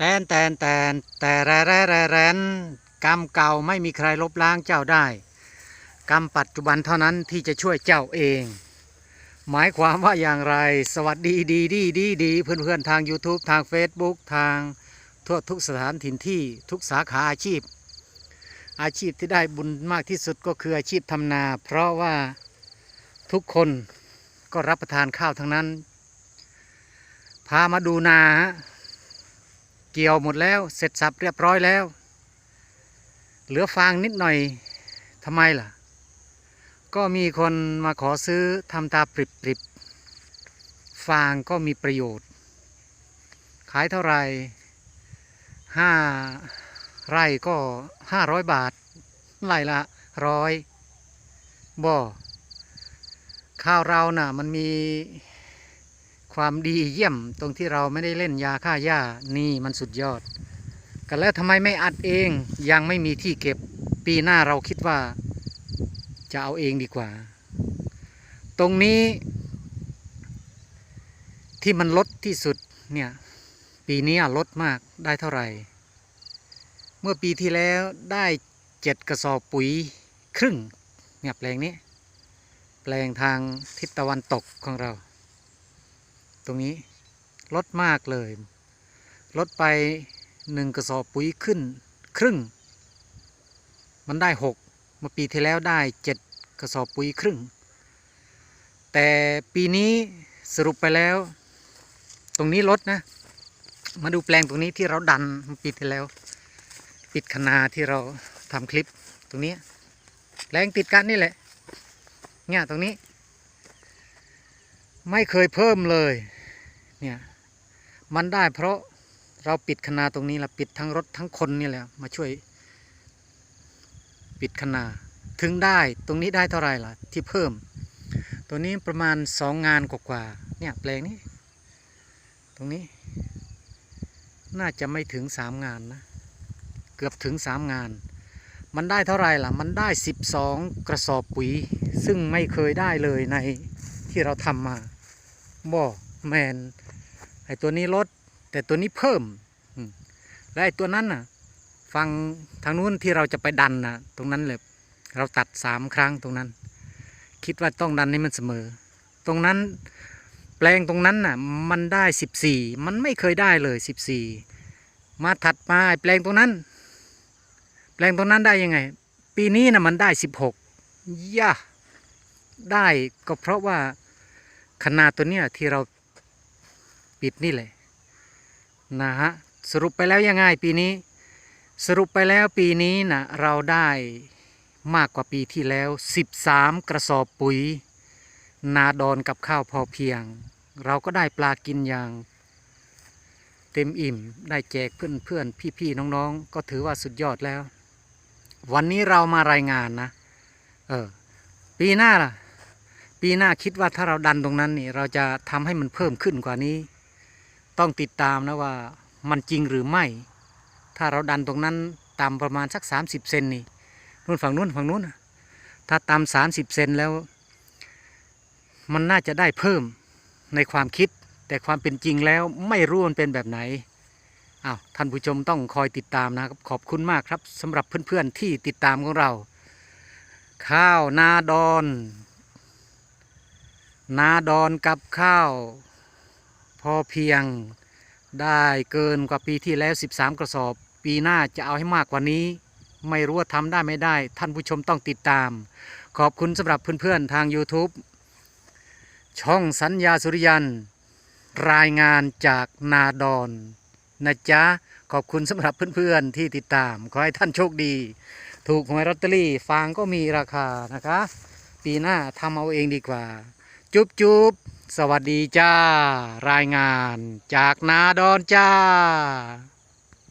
แตนแตนแตนแต่แร่แร่แร่แรนกรรมเก่าไม่มีใครลบล้างเจ้าได้ กรรมปัจจุบันเท่านั้นที่จะช่วยเจ้าเอง หมายความว่าอย่างไร สวัสดีดีดีดีดีเพื่อนเพื่อนๆทาง YouTube ทาง Facebook ทางทั่วทุกสถานถิ่นที่ทุกสาขาอาชีพ อาชีพที่ได้บุญมากที่สุดก็คืออาชีพทำนา เพราะว่าทุกคนก็รับประทานข้าวทั้งนั้น พามาดูนาฮะ กี่ยวหมดแล้ว เสร็จสับเรียบร้อยแล้ว เหลือฟางนิดหน่อยทำไมล่ะ ก็มีคนมาขอซื้อทำตาปริบปริบฟางก็มีประโยชน์ ขายเท่าไหร่ห้าไร่ก็ห้าร้อยบาท ไร่ละร้อยบ่ข้าวเราน่ะมันมี ความดีเยี่ยมตรงที่เราไม่ได้เล่นยาฆ่าหญ้านี่มันสุดยอด กันแล้วทำไมไม่อัดเองยังไม่มีที่เก็บปีหน้าเราคิดว่า จะเอาเองดีกว่า ตรงนี้ ที่มันลดที่สุดเนี่ยปีนี้ลดมากได้เท่าไหร่ เมื่อปีที่แล้วได้เจ็ดกระสอบปุ๋ยครึ่งเนี่ยแปลงนี้ แปลงทางทิศตะวันตกของเรา ตรงนี้ ลดมากเลย ลดไปหนึ่งกระสอบปุ๋ยขึ้นครึ่ง มันได้หกเมื่อปีที่แล้วได้เจ็ดกระสอบปุ๋ยครึ่ง แต่ปีนี้สรุปไปแล้ว ตรงนี้ลดนะ มาดูแปลงตรงนี้ที่เราดันปีที่แล้ว ปิดคนาที่เราทำคลิปตรงนี้แปลงติดกันนี่แหละเนี่ยตรงนี้ ไม่เคยเพิ่มเลย เนี่ย มันได้เพราะเราปิดคนาตรงนี้ละปิดทั้งรถทั้งคนนี่แหละมาช่วย ปิดคนาถึงได้ตรงนี้ได้เท่าไหร่ล่ะ ที่เพิ่ม ตัวนี้ประมาณสองงานกว่าๆเนี่ยแปลงนี้ ตรงนี้ น่าจะไม่ถึงสามงานนะ เกือบถึงสามงาน มันได้เท่าไหร่ล่ะ มันได้สิบสองกระสอบปุ๋ย ซึ่งไม่เคยได้เลยในที่เราทำมาบ่แมน ไอตัวนี้ลด แต่ตัวนี้เพิ่มและไอตัวนั้นน่ะฟังทางนู้นที่เราจะไปดันนะตรงนั้นเลยเราตัดสามครั้งตรงนั้น คิดว่าต้องดันให้มันเสมอ ตรงนั้นแปลงตรงนั้นน่ะมันได้สิบสี่มันไม่เคยได้เลยสิบสี่มาถัดมาไอ้แปลงตรงนั้น แปลงตรงนั้นได้ยังไง ปีนี้น่ะมันได้สิบหกย่าได้ก็เพราะว่าขนาดตัวเนี้ยที่เรา ปิดนี่แหละนะฮะสรุปไปแล้วยังไงปีนี้ สรุปไปแล้วปีนี้นะเราได้มากกว่าปีที่แล้ว 13 กระสอบปุ๋ย นาดอนกับข้าวพอเพียง เราก็ได้ปลากินอย่าง เต็มอิ่มได้แจกเพื่อนเพื่อนพี่พี่น้องๆ ก็ถือว่าสุดยอดแล้ว วันนี้เรามารายงานนะเออปีหน้าล่ะ ปีหน้าคิดว่าถ้าเราดันตรงนั้นนี่ เราจะทำให้มันเพิ่มขึ้นกว่านี้ ต้องติดตามนะว่ามันจริงหรือไม่ ถ้าเราดันตรงนั้นต่ำประมาณสัก 30 เซนนี่นู่นฝั่งนู้นฝั่งนู้นถ้าต่ำสามสิบเซนแล้ว มันน่าจะได้เพิ่มในความคิด แต่ความเป็นจริงแล้วไม่รู้มันเป็นแบบไหนอ้าวท่านผู้ชมต้องคอยติดตามนะครับ ขอบคุณมากครับสำหรับเพื่อนๆที่ติดตามของเรา ข้าวนาดอน นาดอนกับข้าว พอเพียงได้เกินกว่าปีที่แล้ว 13 กระสอบ ปีหน้าจะเอาให้มากกว่านี้ ไม่รู้ว่าทำได้ไม่ได้ ท่านผู้ชมต้องติดตาม ขอบคุณสำหรับเพื่อนๆทาง YouTube ช่องสัญญาสุริยัน รายงานจากนาดอนนะจ๊ะ ขอบคุณสำหรับเพื่อนๆที่ติดตาม ขอให้ท่านโชคดี ถูกหวยลอตเตอรี่ฟางก็มีราคานะคะ ปีหน้าทำเอาเองดีกว่า จุ๊บจุ๊บ สวัสดีจ้า รายงานจากนาดอนจ้า